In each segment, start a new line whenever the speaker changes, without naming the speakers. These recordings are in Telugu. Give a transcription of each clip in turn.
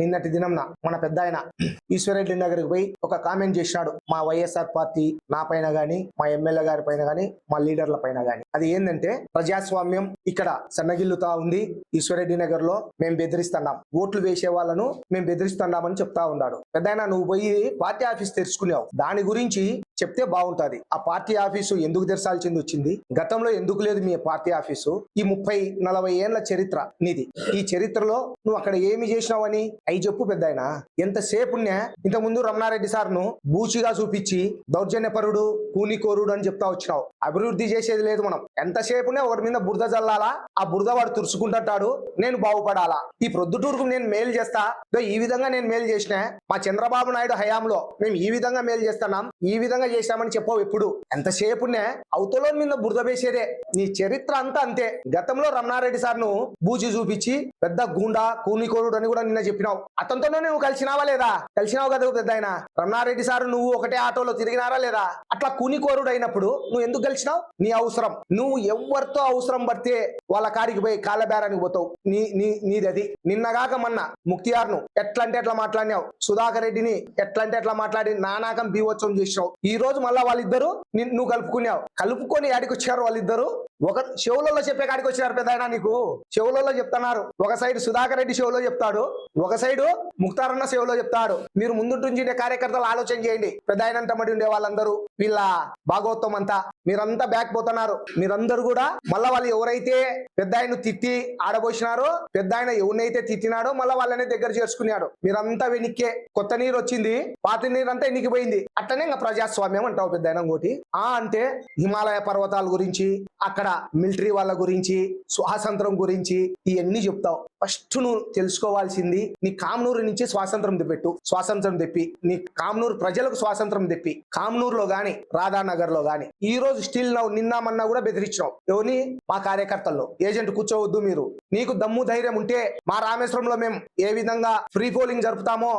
నిన్నటి దినంన మన పెద్ద ఆయన ఈశ్వరెడ్డి నగర్కి పోయి ఒక కామెంట్ చేసినాడు. మా వైఎస్ఆర్ పార్టీ నా పైన గాని మా ఎమ్మెల్యే గారి పైన గాని మా లీడర్ల పైన గాని. అది ఏంటంటే ప్రజాస్వామ్యం ఇక్కడ సన్నగిల్లుతా ఉంది. ఈశ్వరెడ్డి నగర్లో మేము బెదిరిస్తున్నాం. ఓట్లు వేసే వాళ్ళను మేము బెదిరిస్తున్నామని చెప్తా ఉన్నాడు. పెద్ద నువ్వు పోయి పార్టీ ఆఫీస్ తెరుచుకున్నావు దాని గురించి చెప్తే బాగుంటది. ఆ పార్టీ ఆఫీసు ఎందుకు తెరచాల్సింది వచ్చింది గతంలో ఎందుకు లేదు మీ పార్టీ ఆఫీసు? ఈ ముప్పై నలభై ఏళ్ళ చరిత్ర నీది. ఈ చరిత్రలో నువ్వు అక్కడ ఏమి చేసినావని? అయి చెప్పు పెద్ద ఆయన ఎంతసేపు ఇంత ముందు రమణారెడ్డి సార్ను బూచిగా చూపించి దౌర్జన్యపరుడు కూనికోరుడు అని చెప్తా వచ్చినావు. అభివృద్ధి చేసేది లేదు మనం. ఎంతసేపునే ఒకరి మీద బురద జల్లాలా? ఆ బురద వాడు తుడుచుకుంటాడు నేను బాగుపడాలా? ఈ ప్రొద్దుటూరుకు నేను మేలు చేస్తా? ఈ విధంగా నేను మేలు చేసిన మా చంద్రబాబు నాయుడు హయాంలో మేము ఈ విధంగా మేలు చేస్తున్నాం. ఈ విధంగా చేశామని చెప్పవు ఎప్పుడు? ఎంతసేపునే? అవతలో మీద బురద వేసేదే. నీ చరిత్ర అంతా అంతే. గతంలో రమణారెడ్డి సార్ను బూచి చూపించి పెద్ద గూండా కూనికోరుడు అని కూడా నిన్న చెప్పినావు. అతనితోనే నువ్వు కలిసినావా లేదా? కలిసినావు కదా పెద్ద ఆయన. రమణారెడ్డి సార్ నువ్వు ఒకటే ఆటోలో తిరిగినారా లేదా? అట్లా కూనికోరుడు అయినప్పుడు నువ్వు ఎందుకు కలిసినావు? నీ అవసరం. నువ్వు ఎవరితో అవసరం పడితే వాళ్ళ కాడికి పోయి కాళ్ళ బేరానికి పోతావు. నీ నీ నీది అది నిన్నగాక మొన్న ముక్తియార్ను ఎట్లా అంటే ఎట్లా మాట్లాడినావు. సుధాకర్ రెడ్డిని ఎట్లంటే ఎట్లా మాట్లాడి నానాకం బీవోత్సవం చేసినావు. ఈ రోజు మళ్ళా వాళ్ళిద్దరు నువ్వు కలుపుకున్నావు. కలుపుకొని యాడికి వచ్చారు వాళ్ళిద్దరు? ఒక షోలలో చెప్పే కాడికి వచ్చినారు పెద్ద ఆయన నీకు? షోలలో చెప్తున్నారు. ఒక సైడ్ సుధాకర్ రెడ్డి షోలో చెప్తాడు. ఒక సైడు ముక్తారన్న షోలో చెప్తాడు. మీరు ముందుంటుండే కార్యకర్తలు ఆలోచన చేయండి. పెద్ద ఆయన మడి ఉండే వాళ్ళందరూ వీళ్ళ భాగవతం అంతా. మీరంతా బ్యాక్ పోతున్నారు. మీరందరూ కూడా మళ్ళా వాళ్ళు ఎవరైతే పెద్ద ఆయన తిట్టి ఆడబోసినారో పెద్ద ఆయన ఎవరినైతే తిట్టినాడో మళ్ళా వాళ్ళనే దగ్గర చేసుకున్నాడు మీరంతా వెనిక్కే కొత్త నీరు వచ్చింది. పాత నీరు అంతా ఎన్నికి పోయింది అట్లనే ఇంకా ప్రజాస్వామ్యం అంటావు పెద్ద ఆయన ఇంకోటి. ఆ అంటే హిమాలయ పర్వతాల గురించి అక్కడ మిలిటరీ వాళ్ళ గురించి స్వాతంత్రం గురించి ఇవన్నీ చెప్తావు. ఫస్ట్ నువ్వు తెలుసుకోవాల్సింది నీ కామ్నూరు నుంచి స్వాతంత్రం తెప్పెట్టు. స్వాతంత్రం తెప్పి. నీ కామ్నూరు ప్రజలకు స్వాతంత్రం తెప్పి. కామనూరులో గాని రాధానగర్లో గాని. ఈ రోజు స్టిల్ నవ్వు నిన్నామన్నా కూడా బెదిరించినావు ఎవరిని? మా కార్యకర్తల్లో. ఏజెంట్ కూర్చోవద్దు మీరు. నీకు దమ్ము ధైర్యం ఉంటే మా రామేశ్వరంలో మేము ఏ విధంగా ఫ్రీ పోలింగ్ జరుపుతామో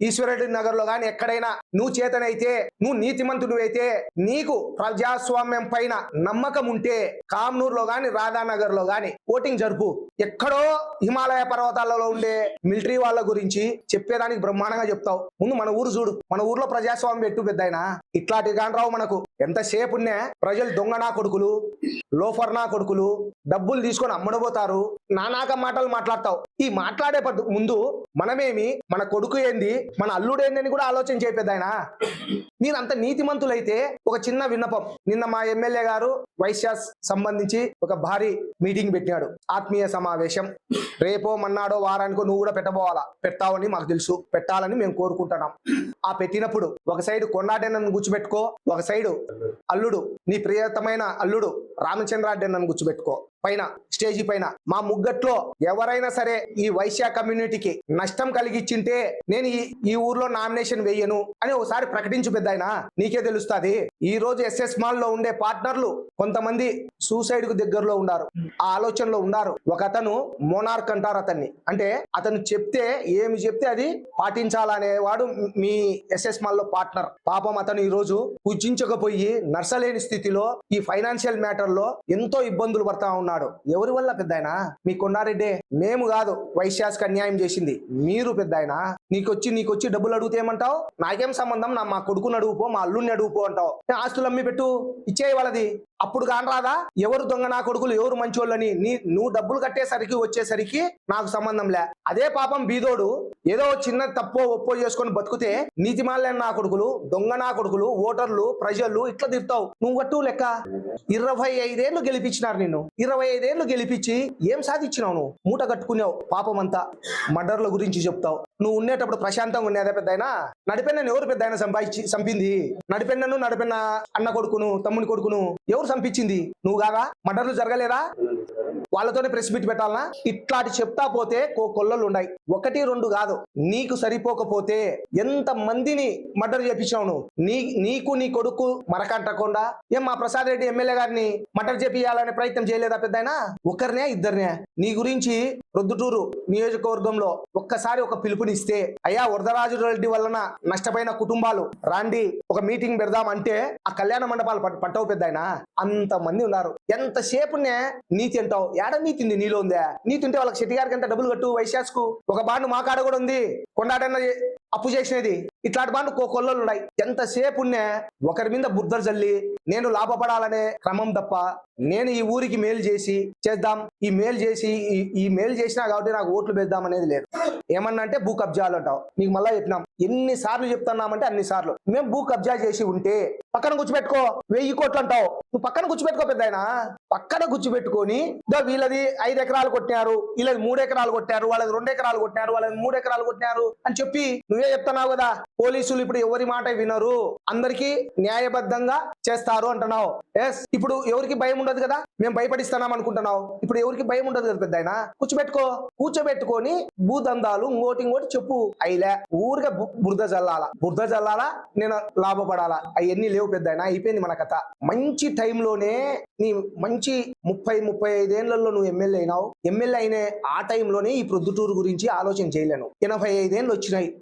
ఈశ్వరెడ్డి నగర్లో గాని ఎక్కడైనా నువ్వు చేతనైతే నువ్వు నీతిమంతుడు అయితే నీకు ప్రజాస్వామ్యం పైన నమ్మకం ఉంటే కామ్నూర్లో లో గాని రాధానగర్లో గాని ఓటింగ్ జరుపు. ఎక్కడో హిమాలయ పర్వతాలలో ఉండే మిలిటరీ వాళ్ళ గురించి చెప్పేదానికి బ్రహ్మాండంగా చెప్తావు. ముందు మన ఊరు చూడు. మన ఊర్లో ప్రజాస్వామ్యం పెట్టు పెద్దాయన? ఇట్లాంటి కాని రావు మనకు. ఎంతసేపు ఉన్నా ప్రజలు దొంగ నా కొడుకులు లోఫర్ నా కొడుకులు డబ్బులు తీసుకొని అమ్మడబోతారు. నానాక మాటలు మాట్లాడతావు. ఈ మాట్లాడే ముందు మనమేమి మన కొడుకు ఏంది మన అల్లుడు ఏంది అని కూడా ఆలోచన చేపేదాయన మీరు అంత నీతిమంతులైతే ఒక చిన్న విన్నపం. నిన్న మా ఎమ్మెల్యే గారు వైశ్యాస్ సంబంధించి ఒక భారీ మీటింగ్ పెట్టినాడు. ఆత్మీయ సమావేశం. రేపో మన్నాడో వారానికో నువ్వు కూడా పెట్టబోవాలా? పెట్టావని మాకు తెలుసు. పెట్టాలని మేము కోరుకుంటున్నాం. ఆ పెట్టినప్పుడు ఒక సైడ్ కొండాటెన్నను గుర్చిపెట్టుకో ఒక సైడ్ అల్లుడు నీ ప్రియతమైన అల్లుడు రామచంద్రాడ్డెన్నను గుర్చిపెట్టుకో పైన స్టేజీ పైన. మా ముగ్గట్లో ఎవరైనా సరే ఈ వైశ్య కమ్యూనిటీకి నష్టం కలిగించింటే నేను ఈ ఈ ఊర్లో నామినేషన్ వేయను అని ఒకసారి ప్రకటించు పెద్దాయన? నీకే తెలుస్తుంది. ఈ రోజు ఎస్ఎస్ మాల్లో ఉండే పార్ట్నర్లు కొంతమంది సూసైడ్కు దగ్గరలో ఉన్నారు. ఆ ఆలోచనలో ఉన్నారు. ఒక అతను మోనార్క్ అంటారు అతన్ని. అంటే అతను చెప్తే ఏమి చెప్తే అది పాటించాలనేవాడు మీ ఎస్ఎస్ మాల్లో పార్ట్నర్. పాపం అతను ఈ రోజు పూజించకపోయి నర్సలేని స్థితిలో ఈ ఫైనాన్షియల్ మ్యాటర్లో ఎంతో ఇబ్బందులు పడతా అన్నాడు ఎవరి వల్ల పెద్దాయన? మీ కొండారెడ్డి. మేము కాదు. వైశ్యాస్కి అన్యాయం చేసింది. మీరు పెద్దాయన? నీకొచ్చి నీకొచ్చి డబ్బులు అడిగితే ఏమంటావు? నాకేం సంబంధం? నా మా కొడుకుని అడుగుపో మా అల్లుని అడుగుపో అంటావు. ఆస్తులు అమ్మి పెట్టు ఇచ్చేయి వాళ్ళది. అప్పుడు కాని రాదా? ఎవరు దొంగ నా కొడుకులు ఎవరు మంచోళ్ళని? నీ నువ్వు డబ్బులు కట్టేసరికి వచ్చేసరికి నాకు సంబంధం లే. అదే పాపం బీదోడు ఏదో చిన్న తప్పో ఒప్పో చేసుకొని బతికితే నీతిమాలైన నా కొడుకులు దొంగ నా కొడుకులు ఓటర్లు ప్రజలు ఇట్లా తిడతావు. నువ్వు గట్టు లెక్క. ఇరవై ఐదేళ్ళు గెలిపించినారు నిన్ను. ఇరవై ఐదేళ్ళు గెలిపించి ఏం సాధించినావు నువ్వు? మూట కట్టుకున్నావు పాపం అంతా మర్డర్ల గురించి చెప్తావు. నువ్వు ఉండేటప్పుడు ప్రశాంతంగా ఉండేదా అయినా నడిపెన్నను ఎవరు పెద్ద పెద్దాయన సంపాదించి చంపింది నడిపెన్నను నడిపెన్న అన్న కొడుకును తమ్ముని కొడుకును ఎవరు చంపించింది నువ్వు కాదా? మర్డర్లు జరగలేదా? వాళ్ళతోనే ప్రెస్ మీట్ పెట్టాలనా? ఇట్లాంటి చెప్తా పోతే కో కొల్లలు ఉన్నాయి ఒకటి రెండు కాదు. నీకు సరిపోకపోతే ఎంత మందిని మర్డర్ చేపించావు నువ్వు? నీ నీకు నీ కొడుకు మరకంటకుండా ఏం మా ప్రసాద్ రెడ్డి ఎమ్మెల్యే గారిని మర్డర్ చేపియాలనే ప్రయత్నం చేయలేదా పెద్ద ఒకరినే ఇద్దరినే. నీ గురించి ప్రొద్దుటూరు నియోజకవర్గంలో ఒక్కసారి ఒక పిలుపునిస్తే అయ్యా వరదరాజు రెడ్డి వలన నష్టపోయిన కుటుంబాలు రాండి ఒక మీటింగ్ పెడదాం అంటే ఆ కళ్యాణ మండపాలు పట్టవు పెద్ద అంత మంది ఉన్నారు. ఎంతసేపునే నీతి అంటావు ఏడ నీతి నీలో ఉందా? నీతి ఉంటే వాళ్ళకి శెట్టి గారికి ఎంత డబ్బులు కట్టు? వైశాస్కు ఒక బాండు మా కాడ కూడా ఉంది. కొండాటన్న అప్పు చేసినది. ఇట్లాంటి బాండు కో కొల్లలు ఉన్నాయి. ఎంతసేపునే ఒకరి మీద బుద్ధలు చల్లి నేను లాభపడాలనే క్రమం తప్ప నేను ఈ ఊరికి మేలు చేసి చేద్దాం. ఈ మేలు చేసి ఈ మేలు చేసినా కాబట్టి నాకు ఓట్లు పెద్దాం అనేది లేదు. ఏమన్నా అంటే భూ కబ్జాలు అంటావు. నీకు మళ్ళీ చెప్పినాం ఎన్ని సార్లు చెప్తున్నామంటే అన్ని సార్లు. మేము భూ కబ్జా చేసి ఉంటే పక్కన కూర్చోబెట్టుకో వెయ్యి కోట్లు అంటావు. నువ్వు పక్కన కూర్చోబెట్టుకో పెద్ద పక్కన కూర్చోబెట్టుకొని వీళ్ళది ఐదు ఎకరాలు కొట్టినారు వీళ్ళది మూడు ఎకరాలు కొట్టారు వాళ్ళది రెండు ఎకరాలు కొట్టినారు వాళ్ళది మూడు ఎకరాలు కొట్టినారు అని చెప్పి నువ్వే చెప్తున్నావు కదా. పోలీసులు ఇప్పుడు ఎవరి మాట వినరు. అందరికీ న్యాయబద్ధంగా చేస్తారు అంటున్నావు. ఎస్ ఇప్పుడు ఎవరికి భయం ఉండదు కదా? మేము భయపడిస్తున్నాం అనుకుంటున్నావు. ఇప్పుడు ఎవరికి భయం ఉండదు కదా పెద్ద కూర్చోబెట్టుకో. కూర్చోబెట్టుకొని భూదందాలు ఇంకోటి ఇంకోటి చెప్పు. అయిలే ఊరిగా బు- బురద జల్లాల. బురద జల్లాలా నేను లాభపడాలా? అవన్నీ లేవు పెద్ద అయిపోయింది మన కథ. మంచి టైంలోనే నీ మంచి ముప్పై ముప్పై ఐదేళ్ళలో నువ్వు ఎమ్మెల్యే అయినావు. ఎమ్మెల్యే అయిన ఆ టైంలోనే ఈ ప్రొద్దుటూరు గురించి ఆలోచన చేయలేను. ఎనభై ఐదేళ్ళు వచ్చినాయి.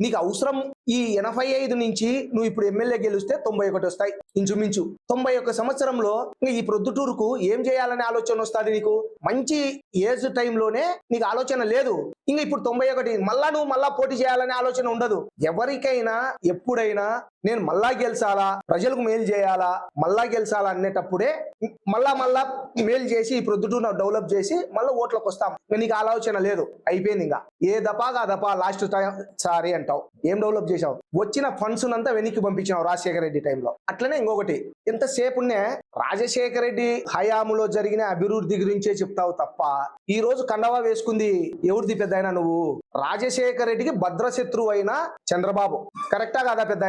నీకు అవసరం ఈ ఎనభై ఐదు నుంచి నువ్వు ఇప్పుడు ఎమ్మెల్యే గెలిస్తే తొంభై ఒకటి వస్తాయి. ఇంచుమించు తొంభై ఒక్క సంవత్సరంలో ఈ ప్రొద్దుటూరుకు ఏం చేయాలనే ఆలోచన వస్తుంది నీకు? మంచి ఏజ్ టైంలోనే నీకు ఆలోచన లేదు. ఇంకా ఇప్పుడు తొంభై ఒకటి మళ్ళా నువ్వు మళ్ళా పోటీ చేయాలనే ఆలోచన ఉండదు. ఎవరికైనా ఎప్పుడైనా నేను మళ్ళా గెలిచాలా? ప్రజలకు మేలు చేయాలా? మళ్ళా గెలిచాలా అనేటప్పుడే మళ్ళా మళ్ళా మేలు చేసి ఈ ప్రొద్దుటూరు డెవలప్ చేసి మళ్ళీ ఓట్లకు వస్తాం. నీకు ఆలోచన లేదు. అయిపోయింది ఇంకా. ఏ దపాగా దపా లాస్ట్ టైం సారీ అంటావు. ఏం డెవలప్ చేసావు వచ్చిన ఫండ్స్ అంతా వెనక్కి పంపించినావు రాజశేఖర రెడ్డి టైంలో. అట్లనే ఇంకొకటి. ఎంతసేపునే రాజశేఖర రెడ్డి హయాములో జరిగిన అభివృద్ధి గురించే చెప్తావు తప్ప ఈ రోజు కండవా వేసుకుంది ఎవరిది పెద్ద నువ్వు? రాజశేఖర రెడ్డికి భద్రశత్రువు అయిన చంద్రబాబు. కరెక్టా కాదా పెద్ద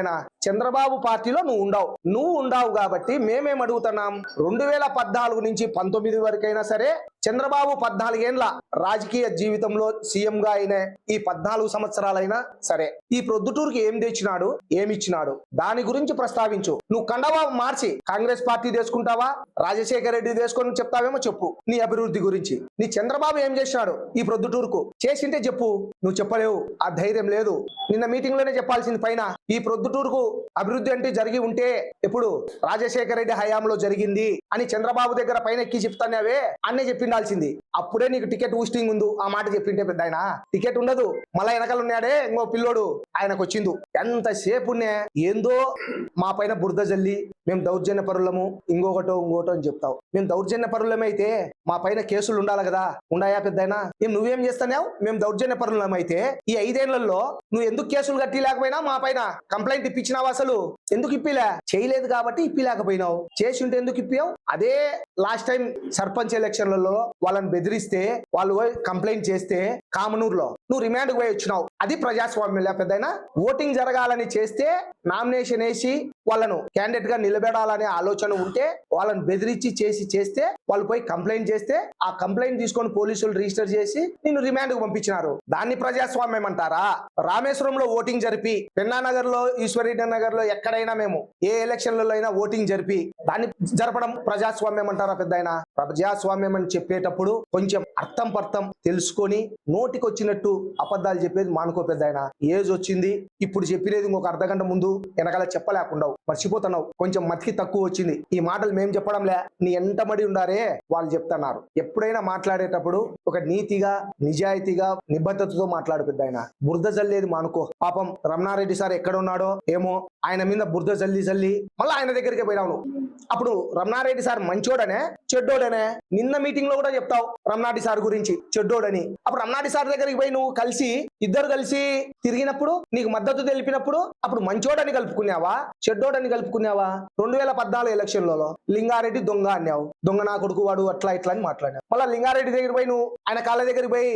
చంద్రబాబు పార్టీలో నువ్వు ఉండవు. నువ్వు ఉండవు కాబట్టి మేమేం అడుగుతున్నాం? రెండు వేల పద్నాలుగు నుంచి పంతొమ్మిది వరకైనా సరే చంద్రబాబు పద్నాలుగేండ్ల రాజకీయ జీవితంలో సీఎం గా అయిన ఈ పద్నాలుగు సంవత్సరాలైనా సరే ఈ ప్రొద్దుటూరుకి ఏం తెచ్చినాడు ఏమిచ్చినాడు? దాని గురించి ప్రస్తావించు. నువ్వు కండవా మార్చి కాంగ్రెస్ పార్టీ తీసుకుంటావా రాజశేఖర రెడ్డి తీసుకొని చెప్తావేమో చెప్పు నీ అభివృద్ధి గురించి. నీ చంద్రబాబు ఏం చేసినాడు ఈ ప్రొద్దుటూరుకు? చేసింటే చెప్పు నువ్వు చెప్పలేవు ఆ ధైర్యం లేదు. నిన్న మీటింగ్లోనే చెప్పాల్సింది పైన ఈ ప్రొద్దుటూరుకు అభివృద్ధి అంటే జరిగి ఉంటే ఎప్పుడు? రాజశేఖర రెడ్డి హయాంలో జరిగింది అని చంద్రబాబు దగ్గర పైన ఎక్కి చెప్తానేవే అన్నే ఉండాల్సింది. అప్పుడే నీకు టికెట్ ఊస్టింగ్ ఉంది ఆ మాట చెప్పింటే పెద్ద ఆయన టికెట్ ఉండదు. మళ్ళా వెనకాల ఉన్నాడే ఇంకో పిల్లోడు ఆయనకు వచ్చింది ఎంతసేపు ఏందో మా పైన బురద జల్లి మేము దౌర్జన్య పరులము. ఇంకొకటో ఇంకోటో అని చెప్తావు. మేము దౌర్జన్య పరులమైతే మా పైన కేసులు ఉండాలి కదా. ఉండాయా పెద్దయినా? నువ్వేం చేస్తున్నావు? మేము దౌర్జన్య పరులమైతే ఈ ఐదేళ్ళలో నువ్వు ఎందుకు కేసులు కట్టి లేకపోయినా మా పైన? కంప్లైంట్ ఇప్పించినావు అసలు? ఎందుకు ఇప్పిలే? చేయలేదు కాబట్టి ఇప్పిలేకపోయినావు. చేసి ఉంటే ఎందుకు ఇప్పావు అదే లాస్ట్ టైం సర్పంచ్ ఎలక్షన్లలో వాళ్ళని బెదిరిస్తే వాళ్ళు కంప్లైంట్ చేస్తే కామనూరులో నువ్వు రిమాండ్ పోయి వచ్చినావు. అది ప్రజాస్వామ్యం లేకపోతే ఓటింగ్ జరగాలని చేస్తే నామినేషన్ వేసి వాళ్ళను క్యాండిడేట్గా నిలబెడాలనే ఆలోచన ఉంటే వాళ్ళని బెదిరించి చేసి చేస్తే వాళ్ళు పోయి కంప్లైంట్ చేస్తే ఆ కంప్లైంట్ తీసుకొని పోలీసులు రిజిస్టర్ చేసి నిన్ను రిమాండ్కు పంపించినారు. దాన్ని ప్రజాస్వామ్యం అంటారా? రామేశ్వరంలో ఓటింగ్ జరిపి పెన్నానగర్లో ఈశ్వరెడ్డి నగర్లో ఎక్కడైనా మేము ఏ ఎలక్షన్లలో అయినా ఓటింగ్ జరిపి దాన్ని జరపడం ప్రజాస్వామ్యం అంటారా పెద్ద ప్రజాస్వామ్యం అని చెప్పేటప్పుడు కొంచెం అర్థం పర్థం తెలుసుకొని నోటికి వచ్చినట్టు అబద్ధాలు చెప్పేది మానుకో పెద్ద ఏజ్ వచ్చింది ఇప్పుడు చెప్పినది ఇంకొక అర్ధ గంట ముందు వెనకాల చెప్పలేకుండా మర్చిపోతున్నావు. కొంచెం మతికి తక్కువ వచ్చింది. ఈ మాటలు మేము చెప్పడంలే. నీ ఎంటబడి ఉండారే? వాళ్ళు చెప్తున్నారు. ఎప్పుడైనా మాట్లాడేటప్పుడు ఒక నీతిగా నిజాయితీగా నిబద్ధతతో మాట్లాడు పెద్ద ఆయన బురద జల్లేది మానుకో. పాపం రమణారెడ్డి సార్ ఎక్కడ ఉన్నాడో ఏమో ఆయన మీద బురద జల్లి జల్లి మళ్ళీ ఆయన దగ్గరికి పోయినావు అప్పుడు రమణారెడ్డి సార్ మంచోడనే? చెడ్డోడనే? నిన్న మీటింగ్లో కూడా చెప్తావు రమణారెడ్డి సార్ గురించి. చెడ్డోడని. అప్పుడు రమణారెడ్డి సార్ దగ్గరికి పోయి నువ్వు కలిసి ఇద్దరు కలిసి తిరిగినప్పుడు నీకు మద్దతు తెలిపినప్పుడు అప్పుడు మంచోడని కలుపుకున్నావా? చెడ్డోడని కలుపుకున్నావా? రెండు వేల పద్నాలుగు ఎలక్షన్లలో లింగారెడ్డి దొంగ అన్నావు. దొంగ నా కొడుకు వాడు అట్లా ఇట్లా అని మాట్లాడావు మళ్ళీ లింగారెడ్డి దగ్గర పోయి నువ్వు ఆయన కాళ్ళ దగ్గరికి పోయి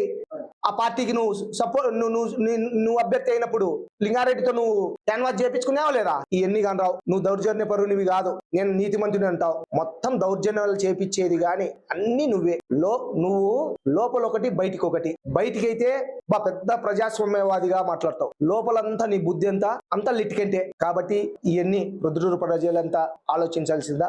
ఆ పార్టీకి నువ్వు సపోర్ట్ నువ్వు నువ్వు నువ్వు అభ్యర్థి అయినప్పుడు లింగారెడ్డితో నువ్వు క్యాన్వాస్ చేయించుకున్నావా లేదా? ఇవన్నీ కానీ రావు. నువ్వు దౌర్జన్య పరునివి కాదు. నేను నీతిమంతుని అంటావు. మొత్తం దౌర్జన్యాలు చేపించేది గాని అన్ని నువ్వే. లో నువ్వు లోపల ఒకటి బయటికి ఒకటి. బయటికి అయితే బా పెద్ద ప్రజాస్వామ్యవాదిగా మాట్లాడతావు. లోపలంతా నీ బుద్ధి అంతా అంతా లిటికెంటే. కాబట్టి ఇవన్నీ రుద్రుడు ప్రజలంతా ఆలోచించాల్సిందా?